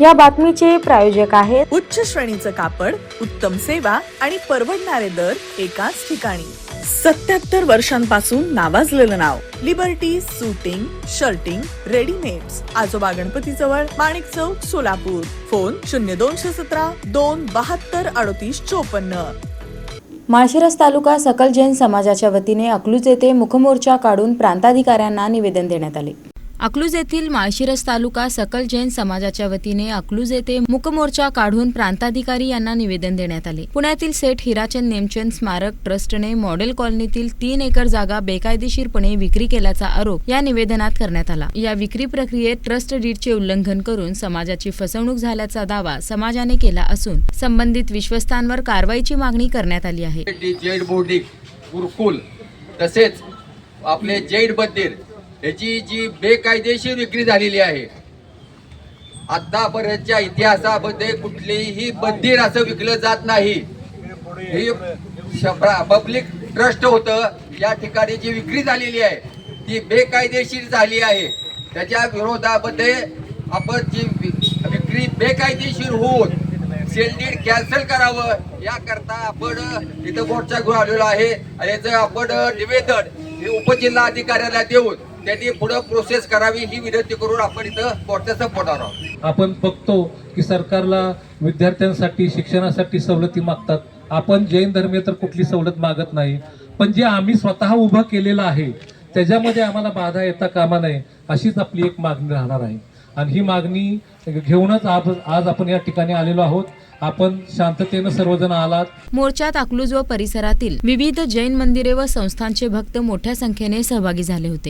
या बातमीचे प्रायोजक आहेत उच्च श्रेणीचं कापड उत्तम सेवा आणि परवडणारे दर एकाच ठिकाणी. सत्याहत्तर वर्षांपासून नावाजलेलं नाव. लिबर्टी सुटिंग शर्टिंग रेडीमेड्स आजोबा गणपती जवळ माणिक चौक सोलापूर. फोन शून्य दोनशे सतरा दोन बहात्तर अडतीस चोपन्न. माळशिरस तालुका सकल जैन समाजाच्या वतीने अकलूज येथे मुखमोर्चा काढून प्रांताधिकाऱ्यांना निवेदन देण्यात आले. अकलूज येथील माळशिरस तालुका सकल जैन समाजाच्या वतीने अकलूज येथे मुकमोर्चा काढून प्रांताधिकारी यांना निवेदन देण्यात आले. पुण्यातील सेठ हिराचंद नेमचंद स्मारक ट्रस्टने मॉडेल कॉलनीतील तीन एकर जागा बेकायदेशीरपणे विक्री केल्याचा आरोप या निवेदनात करण्यात आला. या विक्री प्रक्रियेत ट्रस्ट डीडचे उल्लंघन करून समाजाची फसवणूक झाल्याचा दावा समाजाने केला असून संबंधित विश्वस्तांवर कारवाईची मागणी करण्यात आली आहे. तसेच आपले जैड मंदिर याची जी बेकायदेशीर विक्री झालेली आहे आतापर्यंतच्या इतिहासामध्ये कुठलीही मंदिर असं विकलं जात नाही. ही पब्लिक ट्रस्ट होतं. या ठिकाणी जी विक्री झालेली आहे ती बेकायदेशीर झाली आहे. त्याच्या विरोधामध्ये आपण जी विक्री बेकायदेशीर होऊन सेलडीड कॅन्सल करावं याकरता आपण इथं मोर्चा घेऊन आलेलो आहे. आणि याचं आपण निवेदन हे उपजिल्हा अधिकाऱ्याला देऊन त्यांनी पुढे प्रोसेस करावी ही विनंती करून आपण इथं मोर्चा संपवणार आहोत. आपण बघतो की सरकारला विद्यार्थ्यांसाठी शिक्षणासाठी सवलती मागतात. आपण जैन धर्मीय तर कुठली सवलत मागत नाही. पण जे आम्ही स्वतः उभं केलेलं आहे त्याच्यामध्ये आम्हाला बाधा येता कामा नये अशीच आपली एक मागणी राहणार आहे. आणि ही मागणी घेऊनच आज आज आपण या ठिकाणी आलेलो आहोत. आपण शांततेनं सर्वजण आलात. मोर्चात अकलूज व परिसरातील विविध जैन मंदिरे व संस्थांचे भक्त मोठ्या संख्येने सहभागी झाले होते.